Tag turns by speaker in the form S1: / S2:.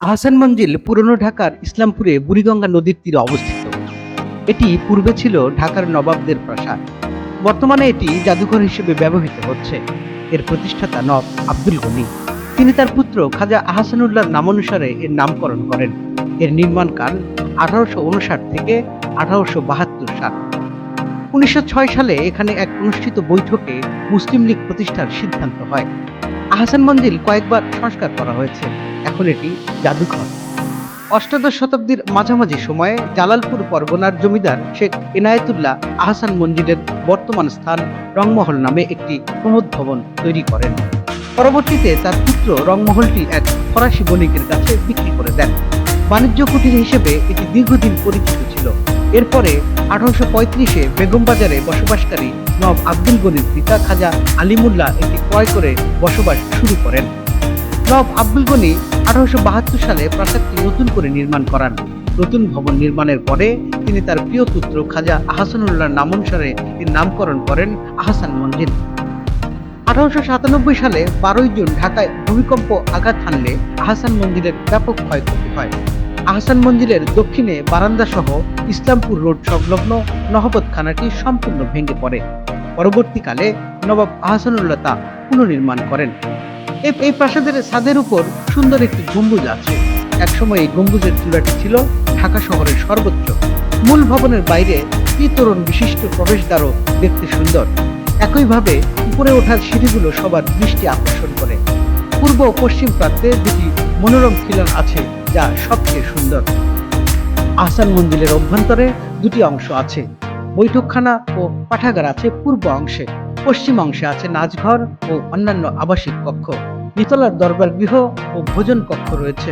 S1: আহসান মঞ্জিল পুরনো ঢাকার ইসলামপুরে বুড়িগঙ্গা নদীর তীরে অবস্থিত। এটি পূর্বে ছিল ঢাকার নবাবদের প্রাসাদ। বর্তমানে এটি জাদুঘর হিসেবে ব্যবহৃত হচ্ছে। এর প্রতিষ্ঠাতা নব আব্দুল গনি। তিনি তার পুত্র খাজা আহসানুল্লাহর নামানুসারে এর নামকরণ করেন। এর নির্মাণকাল আঠারোশো উনষাট থেকে আঠারোশো বাহাত্তর সাল। উনিশশো ছয় সালে এখানে এক অনুষ্ঠিত বৈঠকে মুসলিম লীগ প্রতিষ্ঠার সিদ্ধান্ত হয়। আহসান মঞ্জিল কয়েকবার সংস্কার করা হয়েছে। এখন এটি জাদুঘর। অষ্টাদশ শতাব্দীর মাঝামাঝি সময়ে জালালপুর পরগনার জমিদার শেখ এনায়েতুল্লাহ আহসান মঞ্জিলের বর্তমান স্থান রংমহল নামে একটি প্রমোদ ভবন তৈরি করেন। পরবর্তীতে তার পুত্র রংমহলটি এক ফরাসি বণিকের কাছে বিক্রি করে দেন। বাণিজ্য কুটির হিসেবে এটি দীর্ঘদিন পরিচিত ছিল। এরপরে আঠারোশো পঁয়ত্রিশে বেগম বাজারে বসবাসকারী নব আব্দুল গনির পিতা খাজা আলিমুল্লাহ এটি ক্রয় করে বসবাস শুরু করেন। নব আব্দুল গনি আঠারোশো বাহাত্তর সালে প্রাসাদটি নতুন করে নির্মাণ করান। নতুন ভবন নির্মাণের পরে তিনি তার প্রিয় পুত্র খাজা আহসানুল্লাহ নামানুসারে এর নামকরণ করেন আহসান মঞ্জিল আঠারোশো সাতানব্বই সালে বারোই জুন ঢাকায় ভূমিকম্প আঘাত হানলে আহসান মন্দিরের ব্যাপক ক্ষয়ক্ষতি হয়। আহসান মন্দিরের দক্ষিণে বারান্দা সহ ইসলামপুর রোড সংলগ্ন নহবত খানাটি সম্পূর্ণ ভেঙে পড়ে। পরবর্তীকালে নবাব আহসানুল্লাহ তা পুনর্নির্মাণ করেন। এই প্রাসাদের ছাদের উপর সুন্দর একটি গম্বুজ আছে। একসময় এই গম্বুজের চূড়াটি ছিল ঢাকা শহরের সর্বোচ্চ। মূল ভবনের বাইরে ত্রিতরণ বিশিষ্ট প্রবেশদ্বারও দেখতে সুন্দর। একইভাবে উপরে ওঠার সিঁড়িগুলো সবার দৃষ্টি আকর্ষণ করে। পূর্ব ও পশ্চিম প্রান্তে দুটি মনোরম খিলান আছে যা সবচেয়ে সুন্দর। আহসান মন্দিরের অভ্যন্তরে দুটি অংশ আছে। বৈঠকখানা ও পাঠাগার আছে পূর্ব অংশে। পশ্চিম অংশে আছে নাচঘর ও অন্যান্য আবাসিক কক্ষ। নিতলার দরবার গৃহ ও ভোজন কক্ষ রয়েছে।